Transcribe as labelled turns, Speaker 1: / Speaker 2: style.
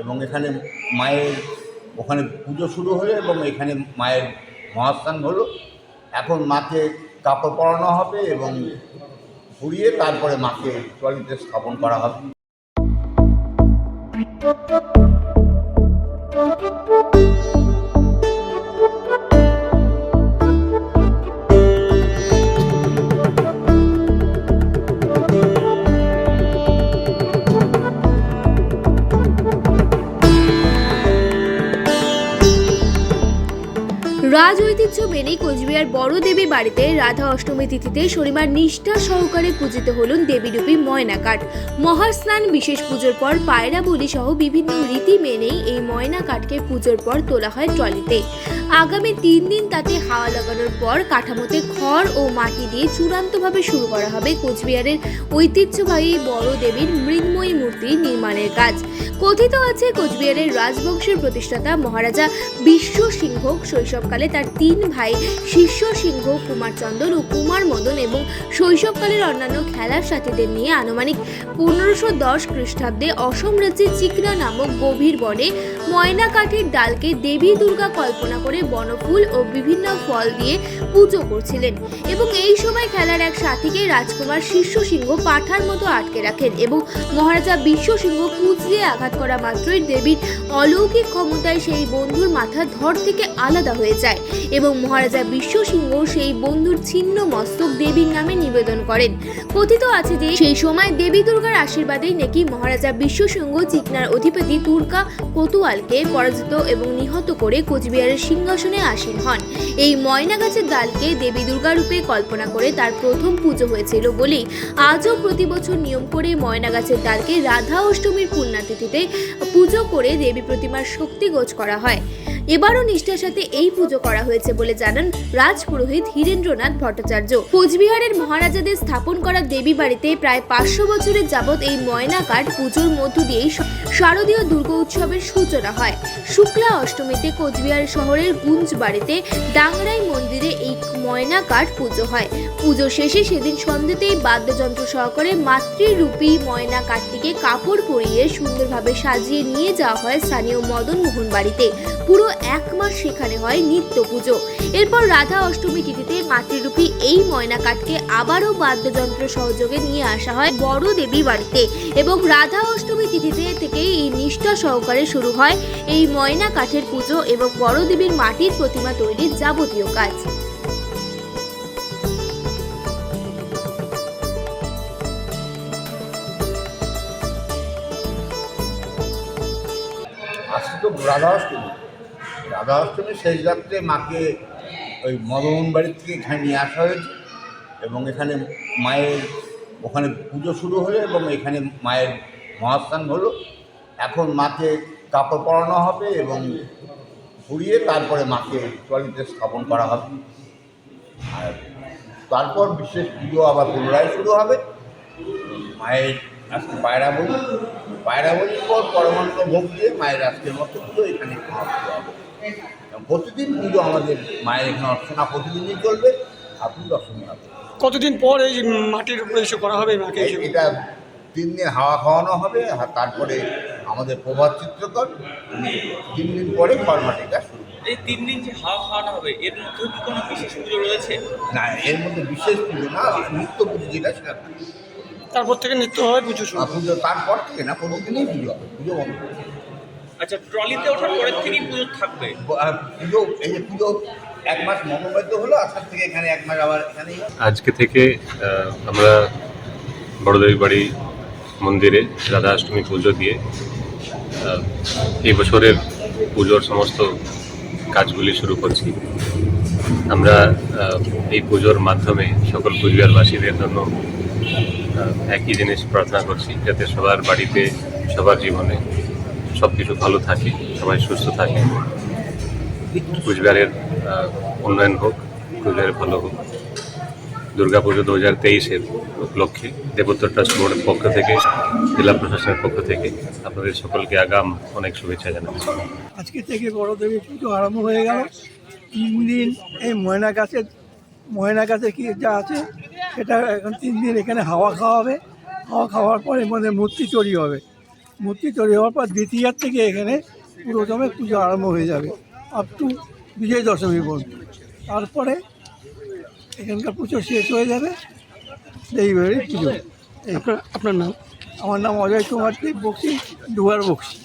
Speaker 1: এবং এখানে মায়ের, ওখানে পুজো শুরু হলো এবং এখানে মায়ের মহাস্থান হলো। এখন মাকে কাপড় পরানো হবে এবং ঘুরিয়ে তারপরে মাকে ট্রলিতে স্থাপন করা হবে।
Speaker 2: রাজ ঐতিহ্য মেনে কোচবিহার বড় দেবী বাড়িতে রাধা অষ্টমী তিথিতে শনিবার নিষ্ঠা সহকারে পূজিত হলেন দেবীরূপী ময়নাকাঠ মহাস্নান, বিশেষ পুজোর পর পায়রা বলি সহ বিভিন্ন রীতি মেনেই এই ময়না কাঠকে পুজোর পর তোলা হয় ট্রলিতে। আগামী তিন দিন তাতে হাওয়া লাগানোর পর কাঠামোতে খড় ও মাটি দিয়ে চূড়ান্তভাবে শুরু করা হবে কোচবিহারের ঐতিহ্যবাহী বড় দেবীর মৃন্ময়ী মূর্তি নির্মাণের কাজ। কথিত আছে কোচবিহারের রাজবংশের প্রতিষ্ঠাতা মহারাজা বিশ্ব সিংহ শৈশবকালে তার তিন ভাই শিষ্য সিংহ কুমার চন্দন ও কুমার মদন এবং শৈশবকালের অন্যান্য খেলার সাথীদের নিয়ে আনুমানিক পনেরোশো দশ খ্রিস্টাব্দে অসম রাজ্যে চিকনা নামক গভীর বনে ময়না কাঠের ডালকে দেবী দুর্গা কল্পনা করে বনফুল ও বিভিন্ন ফল দিয়ে পুজো করছিলেন এবং এই সময় খেলার এক সাথীকে রাজকুমার শিষ্য সিংহ পাঠার মতো আটকে রাখেন এবং মহারাজা বিশ্ব সিংহ কুচ দিয়ে আঘাত করা মাত্রই দেবীর অলৌকিক ক্ষমতায় সেই বন্ধুর মাথা ধর থেকে আলাদা হয়ে যায় এবং মহারাজা বিশ্ব সিংহ সেই বন্ধুর ছিন্ন মস্তক দেবীর নামে নিবেদন করেন। কথিত আছে যে সেই সময় দেবী দুর্গার আশীর্বাদেই নাকি মহারাজা বিশ্ব সিংহ চিকনার অধিপতি তুর্কা কোতোয়ালকে পরাজিত এবং নিহত করে কোচবিহারের সিংহাসনে আসীন হন। এই ময়না গাছের ডালকে দেবী দুর্গা রূপে কল্পনা করে তার প্রথম পুজো হয়েছিল বলেই আজও প্রতি বছর নিয়ম করে ময়না গাছের ডালকে রাধা অষ্টমীর পুণ্যাতিথিতে পুজো করে দেবী প্রতিমার শক্তিগোজ করা হয়। এবারও নিষ্ঠার সাথে এই পুজো করা হয়েছে বলে জানান রাজপুরোহিত হীরেন্দ্রনাথ ভট্টাচার্য। কোচবিহারের মহারাজাদের স্থাপন করা দেবী বাড়িতে প্রায় পাঁচশো বছরের যাবৎ এই ময়না কাঠ পুজোর মধ্য দিয়েই শারদীয় দুর্গা উৎসবের সূচনা হয়। শুক্লা অষ্টমীতে কোচবিহার শহরের গুঞ্জ বাড়িতে ডাংরাই মন্দিরে এই ময়না কাঠ পুজো হয়। পুজো শেষে সেদিন সন্ধ্যেতেই বাদ্যযন্ত্র সহকারে মাতৃরূপী ময়না কাঠটিকে কাপড় পরিয়ে সুন্দরভাবে সাজিয়ে নিয়ে যাওয়া হয় স্থানীয় মদন মোহন বাড়িতে। পুরো এক মাস সেখানে হয় নিত্য পুজো। এরপর রাধা অষ্টমী তিথিতে মাতৃরূপী এই ময়না কাঠকে আবারও বাদ্যযন্ত্র সহযোগে নিয়ে আসা হয় বড় দেবী বাড়িতে এবং রাধা অষ্টমী তিথিতে থেকেই এই নিষ্ঠা সহকারে শুরু হয় এই ময়না কাঠের পুজো এবং বড় দেবীর মাটির প্রতিমা তৈরির যাবতীয় কাজ।
Speaker 1: আজকে তো রাধা অষ্টমী। রাধা অষ্টমীর শেষ রাত্রে মাকে ওই মদন বাড়ির থেকে এখানে নিয়ে আসা হয়েছে এবং এখানে মায়ের ওখানে পুজো শুরু হলো এবং এখানে মায়ের মহাস্থান হলো। এখন মাকে কাপড় পরানো হবে এবং ঘুরিয়ে তারপরে মাকে ট্রলিতে স্থাপন করা হবে। আর তারপর বিশেষ পুজো আবার পুনরায় শুরু হবে। মায়ের আজকে পায়রা বলি। পায়রা বলির পর পরমান্ন ভোগ দিয়ে মায়ের আজকের মতো পুজো এখানে সমাপ্ত হবে। প্রতিদিন পুজো আমাদের মায়ের এখানে অর্চনা প্রতিদিনই চলবে আপনি দর্শন পাবেন
Speaker 3: কতদিন পর এই মাটির উপরে এসে করা হবে মাকে
Speaker 1: এটা তিন দিন হাওয়া খাওয়ানো হবে আর তারপরে আমাদের প্রভাত চিত্রকর তিন দিন পরে ফরমাটিটা শুরু।
Speaker 4: এই তিন দিন যে হাওয়া খাওয়ানো হবে এর মধ্যে কি কোনো বিশেষ পুজো রয়েছে?
Speaker 1: না এর মধ্যে বিশেষ পুজো না নিত্য পুজো যেটা সেটা।
Speaker 3: তারপর থেকে নিত্য হয় পুজো শুরু।
Speaker 1: আর পুজো তারপর থেকে না পুজো হবে পুজো বন্ধ।
Speaker 4: আচ্ছা ট্রলিতে ওঠার পরের থেকেই পুজো থাকবে?
Speaker 1: আর পুজো এই যে পুজো এক মাস মঙ্গলবার হলো আসার থেকে এখানে এক মাস আবার এখানেই।
Speaker 5: আজকে থেকে আমরা বড়দেবী বাড়ি মন্দিরে রাধা অষ্টমী পুজো দিয়ে এই বছরের পুজোর সমস্ত কাজগুলি শুরু করছি। আমরা এই পুজোর মাধ্যমে সকল কুচবিহারবাসীদের জন্য একই জিনিস প্রার্থনা করছি, যাতে সবার বাড়িতে, সবার জীবনে সব কিছু ভালো থাকে, সবাই সুস্থ থাকে। কুচবিহারের উন্নয়ন হোক কুচবিহারের ভালো হোক। দুর্গাপুজো দু হাজার তেইশের উপলক্ষে দেবোত্তর ট্রাস্ট বোর্ডের পক্ষ থেকে, জেলা প্রশাসনের পক্ষ থেকে আপনাদের সকলকে আগাম অনেক শুভেচ্ছা জানাচ্ছি।
Speaker 6: আজকে থেকে বড় দেবী পুজো আরম্ভ হয়ে গেল। তিন দিন এই ময়না গাছের ময়না গাছে কি যা আছে সেটা এখন তিন দিন এখানে হাওয়া খাওয়া হবে হাওয়া খাওয়ার পর মধ্যে মূর্তি তৈরি হবে। মূর্তি তৈরি হওয়ার পর দ্বিতীয়ার থেকে এখানে পুরোদমে পুজো আরম্ভ হয়ে যাবে। আপ টু বিজয় দশমী পর্যন্ত। তারপরে এখানকার পুজো শেষ হয়ে যাবে। দেবীবাড়ির পুজো।
Speaker 3: আপনার আপনার নাম?
Speaker 6: আমার নাম অজয় কুমার দেব বক্সি দুয়ার বক্সি।